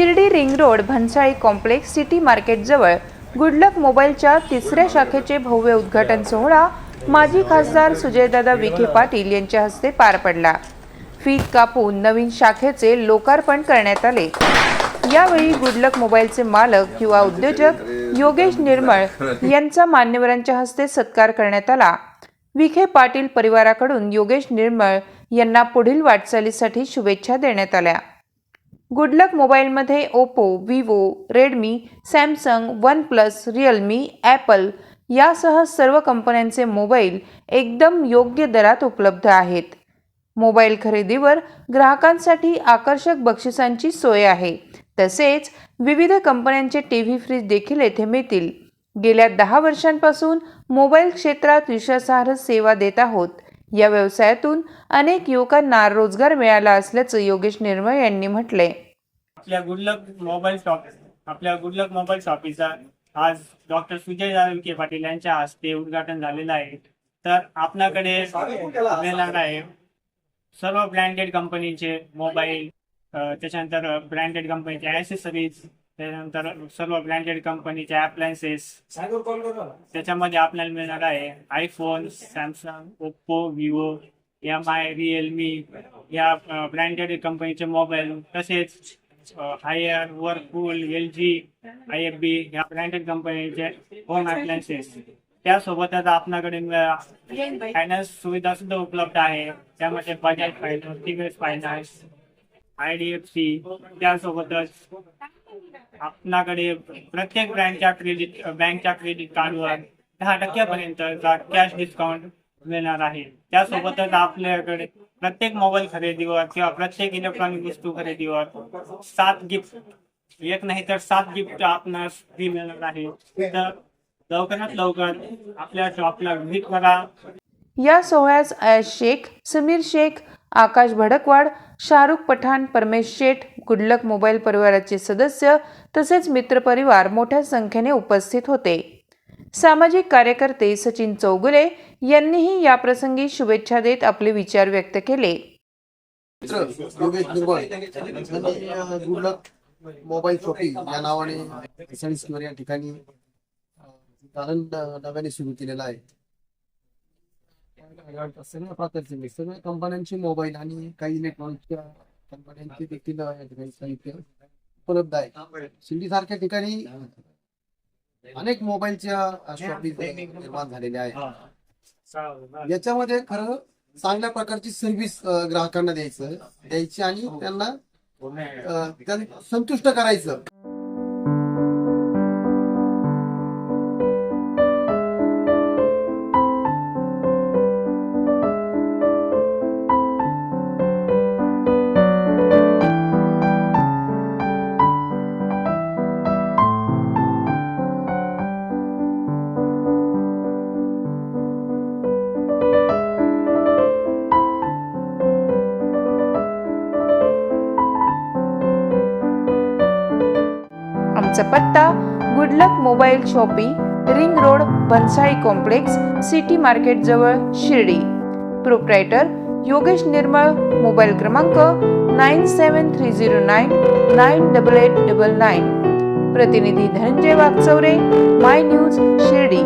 Shirdi ring road Bhansali complex city मार्केटजवळ good luck मोबाईलच्या तिसऱ्या शाखेचे भव्य उद्घाटन सोहळा माजी खासदार सुजयदादा विखे पाटील यांच्या हस्ते पार पडला. फीत कापून नवीन शाखेचे लोकार्पण करण्यात आले. यावेळी गुडलक मोबाईलचे मालक किंवा उद्योजक योगेश निर्मळ यांचा मान्यवरांच्या हस्ते सत्कार करण्यात आला. विखे पाटील परिवाराकडून योगेश निर्मळ यांना पुढील वाटचालीसाठी शुभेच्छा देण्यात आल्या. गुडलक मोबाईलमध्ये Oppo Vivo Redmi Samsung OnePlus Realme Apple यासह सर्व कंपन्यांचे मोबाईल एकदम योग्य दरात उपलब्ध आहेत. मोबाईल खरेदीवर ग्राहकांसाठी आकर्षक बक्षिसांची सोय आहे. तसेच विविध कंपन्यांचे टी व्ही फ्रीज देखील येथे मिळतील. गेल्या दहा वर्षांपासून मोबाईल क्षेत्रात विश्वासार्ह सेवा देत आहोत. या व्यवसायातून अनेक युवकांना रोजगार मिळाला असल्याचं योगेश निर्मळ यांनी म्हटले आपल्या गुडलक मोबाईल शॉप आपल्या गुडलक मोबाईल शॉपीचा आज डॉक्टर सुजय दादा विखे पाटील यांच्या हस्ते उद्घाटन झालेलं आहे. तर आपल्याकडे मिळणार आहे सर्व ब्रँडेड कंपनीचे मोबाईल त्याच्यानंतर ब्रँडेड कंपनीचे ॲसेसरीज त्याच्यानंतर सर्व ब्रँडेड कंपनीचे अप्लायन्सेस त्याच्यामध्ये आपल्याला मिळणार आहे iPhone Samsung Oppo Vivo M I Realme या ब्रँडेड कंपनीचे मोबाईल तसेच Haier Whirlpool L G I F B या ब्रँडेड कंपनीचे होम अप्लायन्सेस त्यासोबतच आपल्याकडे फायनान्स सुविधा सुद्धा उपलब्ध आहे. त्यामध्ये Bajaj finance finance I D F C त्यासोबतच आपल्याकडे प्रत्येक बँकच्या क्रेडिट बँकच्या क्रेडिट कार्डवर दहा टक्क्यापर्यंत कॅश डिस्काउंट मिळणार आहे. त्यासोबतच आपल्याकडे प्रत्येक मोबाईल खरेदीवर किंवा प्रत्येक इलेक्ट्रॉनिक वस्तू खरेदीवर सात गिफ्ट एक नाही तर सात गिफ्ट आपणास फ्री मिळणार आहे. तर लवकरात लवकर आपल्या शॉपला व्हिजिट करा. या सोहळ्यास Ayash Shaikh Sameer Shaikh Akash Bhadakwad Shahrukh Pathan Paramesh Sheth good luck mobile परिवाराचे सदस्य तसेच मित्रपरिवार मोठ्या संख्येने उपस्थित होते. सामाजिक कार्यकर्ते सचिन चौगुले यांनीही याप्रसंगी शुभेच्छा देत आपले विचार व्यक्त केले. मोबाईल शॉपिंग या नावाने या ठिकाणी नव्याने सुरू केलेला आहे. सगळ्या सगळ्या कंपन्यांचे मोबाईल आणि काही इलेक्ट्रॉनिकच्या कंपन्यांचे देखील साहित्य उपलब्ध आहे शिर्डी सारख्या ठिकाणी अनेक मोबाईलच्या शॉपिंग निर्माण झालेल्या आहेत याच्यामध्ये खरं चांगल्या प्रकारची सर्व्हिस ग्राहकांना द्यायचं द्यायची आणि त्यांना संतुष्ट करायचं आमचा पत्ता good luck mobile shoppy ring road Bhansali complex city market जवळ शिर्डी. प्रोप्रायटर योगेश निर्मळ मोबाईल क्रमांक nine seven three zero nine nine double eight double nine. प्रतिनिधी धनंजय वागचौरे माय न्यूज शिर्डी.